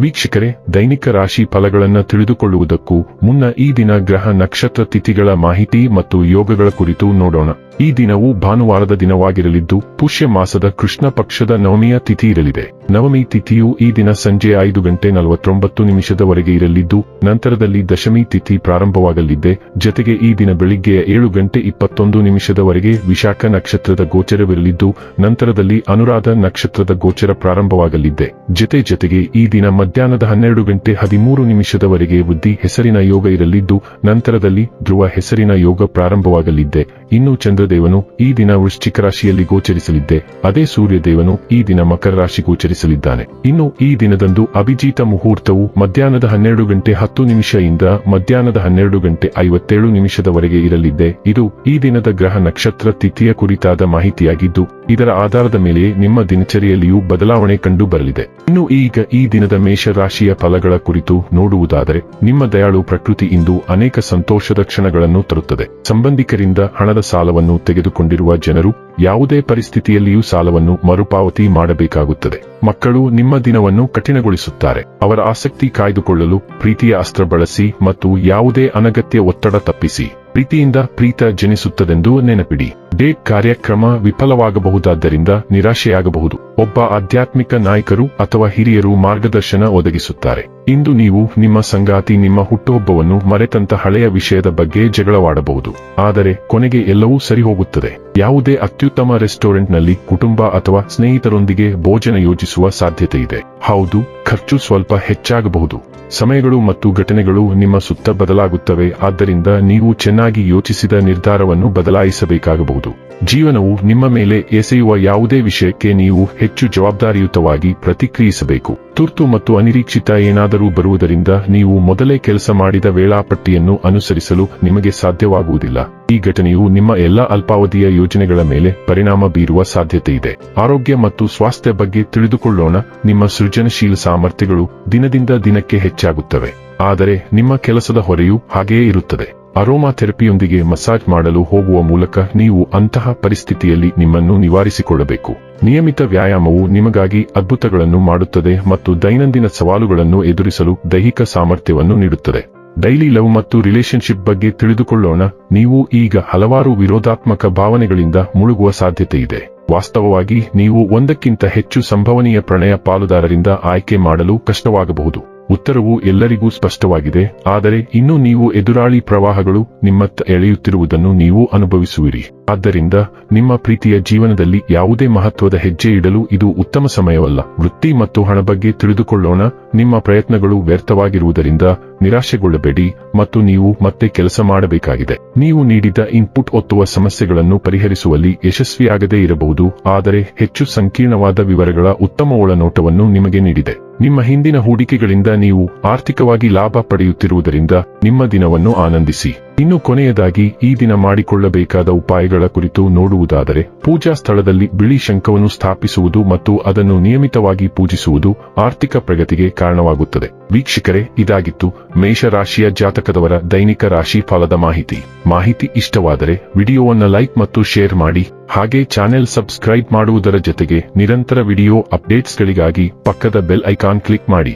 ವೀಕ್ಷಕರೇ, ದೈನಿಕ ರಾಶಿ ಫಲಗಳನ್ನು ತಿಳಿದುಕೊಳ್ಳುವುದಕ್ಕೂ ಮುನ್ನ ಈ ದಿನ ಗ್ರಹ ನಕ್ಷತ್ರ ತಿಥಿಗಳ ಮಾಹಿತಿ ಮತ್ತು ಯೋಗಗಳ ಕುರಿತು ನೋಡೋಣ. ಈ ದಿನವು ಭಾನುವಾರದ ದಿನವಾಗಿರಲಿದ್ದು, ಪುಷ್ಯ ಮಾಸದ ಕೃಷ್ಣ ಪಕ್ಷದ ನವಮಿಯ ತಿಥಿ ಇರಲಿದೆ. ನವಮಿ ತಿಥಿಯು ಈ ದಿನ ಸಂಜೆ ಐದು ಗಂಟೆ ನಲವತ್ತೊಂಬತ್ತು ನಿಮಿಷದವರೆಗೆ ಇರಲಿದ್ದು, ನಂತರದಲ್ಲಿ ದಶಮಿ ತಿಥಿ ಪ್ರಾರಂಭವಾಗಲಿದೆ. ಜತೆಗೆ ಈ ದಿನ ಬೆಳಿಗ್ಗೆಯ ಏಳು ಗಂಟೆ ಇಪ್ಪತ್ತೊಂದು ನಿಮಿಷದವರೆಗೆ ವಿಶಾಖ ನಕ್ಷತ್ರದ ಗೋಚರವಿರಲಿದ್ದು, ನಂತರದಲ್ಲಿ ಅನುರಾಧ ನಕ್ಷತ್ರದ ಗೋಚರ ಪ್ರಾರಂಭವಾಗಲಿದೆ. ಜತೆ ಜತೆಗೆ ಈ ದಿನ ಮಧ್ಯಾಹ್ನದ ಹನ್ನೆರಡು ಗಂಟೆ ಹದಿಮೂರು ನಿಮಿಷದವರೆಗೆ ಬುದ್ಧಿ ಹೆಸರಿನ ಯೋಗ ಇರಲಿದ್ದು, ನಂತರದಲ್ಲಿ ಧ್ರುವ ಹೆಸರಿನ ಯೋಗ ಪ್ರಾರಂಭವಾಗಲಿದ್ದೆ. ಇನ್ನು ಚಂದ್ರದೇವನು ಈ ದಿನ ವೃಶ್ಚಿಕ ರಾಶಿಯಲ್ಲಿ ಗೋಚರಿಸಲಿದ್ದೆ. ಅದೇ ಸೂರ್ಯದೇವನು ಈ ದಿನ ಮಕರ ರಾಶಿ ಗೋಚರಿಸಲಿದ್ದಾನೆ. ಇನ್ನು ಈ ದಿನದಂದು ಅಭಿಜೀತ ಮುಹೂರ್ತವು ಮಧ್ಯಾಹ್ನದ ಹನ್ನೆರಡು ಗಂಟೆ ಹತ್ತು ನಿಮಿಷದಿಂದ ಮಧ್ಯಾಹ್ನದ ಹನ್ನೆರಡು ಗಂಟೆ ಐವತ್ತೇಳು ನಿಮಿಷದವರೆಗೆ ಇರಲಿದ್ದೆ. ಇದು ಈ ದಿನದ ಗ್ರಹ ನಕ್ಷತ್ರ ತಿಥಿಯ ಕುರಿತಾದ ಮಾಹಿತಿಯಾಗಿದ್ದು, ಇದರ ಆಧಾರದ ಮೇಲೆ ನಿಮ್ಮ ದಿನಚರಿಯಲ್ಲಿಯೂ ಬದಲಾವಣೆ ಕಂಡು ಬರಲಿದೆ. ಇನ್ನು ಈಗ ಈ ದಿನದ ಮೇಷ ರಾಶಿಯ ಫಲಗಳ ಕುರಿತು ನೋಡುವುದಾದರೆ, ನಿಮ್ಮ ದಯಾಳು ಪ್ರಕೃತಿ ಇಂದು ಅನೇಕ ಸಂತೋಷದ ಕ್ಷಣಗಳನ್ನು ತರುತ್ತದೆ. ಸಂಬಂಧಿಕರಿಂದ ಹಣದ ಸಾಲವನ್ನು ತೆಗೆದುಕೊಂಡಿರುವ ಜನರು ಯಾವುದೇ ಪರಿಸ್ಥಿತಿಯಲ್ಲಿಯೂ ಸಾಲವನ್ನು ಮರುಪಾವತಿ ಮಾಡಬೇಕಾಗುತ್ತದೆ. ಮಕ್ಕಳು ನಿಮ್ಮ ದಿನವನ್ನು ಕಠಿಣಗೊಳಿಸುತ್ತಾರೆ. ಅವರ ಆಸಕ್ತಿ ಕಾಯ್ದುಕೊಳ್ಳಲು ಪ್ರೀತಿಯ ಅಸ್ತ್ರ ಬಳಸಿ ಮತ್ತು ಯಾವುದೇ ಅನಗತ್ಯ ಒತ್ತಡ ತಪ್ಪಿಸಿ. ಪ್ರೀತಿಯಿಂದ ಪ್ರೀತ ಜನಿಸುತ್ತದೆಂದು ನೆನಪಿಡಿ. ಡೇಟ್ ಕಾರ್ಯಕ್ರಮ ವಿಫಲವಾಗಬಹುದಾದ್ದರಿಂದ ನಿರಾಶೆಯಾಗಬಹುದು. ಒಬ್ಬ ಆಧ್ಯಾತ್ಮಿಕ ನಾಯಕರು ಅಥವಾ ಹಿರಿಯರು ಮಾರ್ಗದರ್ಶನ ಒದಗಿಸುತ್ತಾರೆ. ಇಂದು ನೀವು ನಿಮ್ಮ ಸಂಗಾತಿ ನಿಮ್ಮ ಹುಟ್ಟುಹಬ್ಬವನ್ನು ಮರೆತಂತ ಹಳೆಯ ವಿಷಯದ ಬಗ್ಗೆ ಜಗಳವಾಡಬಹುದು. ಆದರೆ ಕೊನೆಗೆ ಎಲ್ಲವೂ ಸರಿ ಹೋಗುತ್ತದೆ ಯಾವುದೇ ಅತ್ಯುತ್ತಮ ರೆಸ್ಟೋರೆಂಟ್ನಲ್ಲಿ ಕುಟುಂಬ ಅಥವಾ ಸ್ನೇಹಿತರೊಂದಿಗೆ ಭೋಜನ ಯೋಜಿಸುವ ಸಾಧ್ಯತೆ ಇದೆ ಹೌದು, ಖರ್ಚು ಸ್ವಲ್ಪ ಹೆಚ್ಚಾಗಬಹುದು. ಸಮಯಗಳು ಮತ್ತು ಘಟನೆಗಳು ನಿಮ್ಮ ಸುತ್ತ ಬದಲಾಗುತ್ತವೆ, ಆದ್ದರಿಂದ ನೀವು ಚೆನ್ನಾಗಿ ಯೋಚಿಸಿದ ನಿರ್ಧಾರವನ್ನು ಬದಲಾಯಿಸಬೇಕಾಗಬಹುದು. ಜೀವನವು ನಿಮ್ಮ ಮೇಲೆ ಎಸೆಯುವ ಯಾವುದೇ ವಿಷಯಕ್ಕೆ ನೀವು ಹೆಚ್ಚು ಜವಾಬ್ದಾರಿಯುತವಾಗಿ ಪ್ರತಿಕ್ರಿಯಿಸಬೇಕು. ತುರ್ತು ಮತ್ತು ಅನಿರೀಕ್ಷಿತ ಏನಾದರೂ ಬರುವುದರಿಂದ ನೀವು ಮೊದಲೇ ಕೆಲಸ ಮಾಡಿದ ವೇಳಾಪಟ್ಟಿಯನ್ನು ಅನುಸರಿಸಲು ನಿಮಗೆ ಸಾಧ್ಯವಾಗುವುದಿಲ್ಲ. ಈ ಘಟನೆಯು ನಿಮ್ಮ ಎಲ್ಲಾ ಅಲ್ಪಾವಧಿಯ ಯೋಜನೆಗಳ ಮೇಲೆ ಪರಿಣಾಮ ಬೀರುವ ಸಾಧ್ಯತೆ ಇದೆ. ಆರೋಗ್ಯ ಮತ್ತು ಸ್ವಾಸ್ಥ್ಯ ಬಗ್ಗೆ ತಿಳಿದುಕೊಳ್ಳೋಣ. ನಿಮ್ಮ ಸೃಜನಶೀಲ ಸಾಮರ್ಥ್ಯಗಳು ದಿನದಿಂದ ದಿನಕ್ಕೆ ಹೆಚ್ಚಾಗುತ್ತವೆ. ಆದರೆ ನಿಮ್ಮ ಕೆಲಸದ ಹೊರೆಯೂ ಹಾಗೆಯೇ ಇರುತ್ತದೆ. ಅರೋಮಾ ಥೆರಪಿಯೊಂದಿಗೆ ಮಸಾಜ್ ಮಾಡಲು ಹೋಗುವ ಮೂಲಕ ನೀವು ಅಂತಹ ಪರಿಸ್ಥಿತಿಯಲ್ಲಿ ನಿಮ್ಮನ್ನು ನಿವಾರಿಸಿಕೊಳ್ಳಬೇಕು. ನಿಯಮಿತ ವ್ಯಾಯಾಮವು ನಿಮಗಾಗಿ ಅದ್ಭುತಗಳನ್ನು ಮಾಡುತ್ತದೆ ಮತ್ತು ದೈನಂದಿನ ಸವಾಲುಗಳನ್ನು ಎದುರಿಸಲು ದೈಹಿಕ ಸಾಮರ್ಥ್ಯವನ್ನು ನೀಡುತ್ತದೆ. ಡೈಲಿ ಲವ್ ಮತ್ತು ರಿಲೇಶನ್ಶಿಪ್ ಬಗ್ಗೆ ತಿಳಿದುಕೊಳ್ಳೋಣ. ನೀವು ಈಗ ಹಲವಾರು ವಿರೋಧಾತ್ಮಕ ಭಾವನೆಗಳಿಂದ ಮುಳುಗುವ ಸಾಧ್ಯತೆ ಇದೆ. ವಾಸ್ತವವಾಗಿ, ನೀವು ಒಂದಕ್ಕಿಂತ ಹೆಚ್ಚು ಸಂಭವನೀಯ ಪ್ರಣಯ ಪಾಲುದಾರರಿಂದ ಆಯ್ಕೆ ಮಾಡಲು ಕಷ್ಟವಾಗಬಹುದು. ಉತ್ತರವು ಎಲ್ಲರಿಗೂ ಸ್ಪಷ್ಟವಾಗಿದೆ ಆದರೆ ಇನ್ನೂ ನೀವು ಎದುರಾಳಿ ಪ್ರವಾಹಗಳು ನಿಮ್ಮತ್ತ ಎಳೆಯುತ್ತಿರುವುದನ್ನು ನೀವು ಅನುಭವಿಸುವಿರಿ. ಆದ್ದರಿಂದ ನಿಮ್ಮ ಪ್ರೀತಿಯ ಜೀವನದಲ್ಲಿ ಯಾವುದೇ ಮಹತ್ವದ ಹೆಜ್ಜೆ ಇಡಲು ಇದು ಉತ್ತಮ ಸಮಯವಲ್ಲ. ವೃತ್ತಿ ಮತ್ತು ಹಣ ಬಗ್ಗೆ ತಿಳಿದುಕೊಳ್ಳೋಣ. ನಿಮ್ಮ ಪ್ರಯತ್ನಗಳು ವ್ಯರ್ಥವಾಗಿರುವುದರಿಂದ ನಿರಾಶೆಗೊಳ್ಳಬೇಡಿ ಮತ್ತು ನೀವು ಮತ್ತೆ ಕೆಲಸ ಮಾಡಬೇಕಾಗಿದೆ. ನೀವು ನೀಡಿದ ಇನ್ಪುಟ್ ಒತ್ತುವ ಸಮಸ್ಯೆಗಳನ್ನು ಪರಿಹರಿಸುವಲ್ಲಿ ಯಶಸ್ವಿಯಾಗದೇ ಇರಬಹುದು, ಆದರೆ ಹೆಚ್ಚು ಸಂಕೀರ್ಣವಾದ ವಿವರಗಳ ಉತ್ತಮ ಒಳನೋಟವನ್ನು ನಿಮಗೆ ನೀಡಿದೆ. ನಿಮ್ಮ ಹಿಂದಿನ ಹೂಡಿಕೆಗಳಿಂದ ನೀವು ಆರ್ಥಿಕವಾಗಿ ಲಾಭ ಪಡೆಯುತ್ತಿರುವುದರಿಂದ ನಿಮ್ಮ ದಿನವನ್ನು ಆನಂದಿಸಿ. ಇನ್ನು ಕೊನೆಯದಾಗಿ ಈ ದಿನ ಮಾಡಿಕೊಳ್ಳಬೇಕಾದ ಉಪಾಯಗಳ ಕುರಿತು ನೋಡುವುದಾದರೆ, ಪೂಜಾ ಸ್ಥಳದಲ್ಲಿ ಬಿಳಿ ಶಂಖವನ್ನು ಸ್ಥಾಪಿಸುವುದು ಮತ್ತು ಅದನ್ನು ನಿಯಮಿತವಾಗಿ ಪೂಜಿಸುವುದು ಆರ್ಥಿಕ ಪ್ರಗತಿಗೆ ಕಾರಣವಾಗುತ್ತದೆ. ವೀಕ್ಷಕರೇ, ಇದಾಗಿತ್ತು ಮೇಷರಾಶಿಯ ಜಾತಕದವರ ದೈನಿಕ ರಾಶಿ ಫಲದ ಮಾಹಿತಿ. ಮಾಹಿತಿ ಇಷ್ಟವಾದರೆ ವಿಡಿಯೋವನ್ನು ಲೈಕ್ ಮತ್ತು ಶೇರ್ ಮಾಡಿ, ಹಾಗೆ ಚಾನೆಲ್ ಸಬ್ಸ್ಕ್ರೈಬ್ ಮಾಡುವುದರ ಜೊತೆಗೆ ನಿರಂತರ ವಿಡಿಯೋ ಅಪ್ಡೇಟ್ಸ್ಗಳಿಗಾಗಿ ಪಕ್ಕದ ಬೆಲ್ ಐಕಾನ್ ಕ್ಲಿಕ್ ಮಾಡಿ.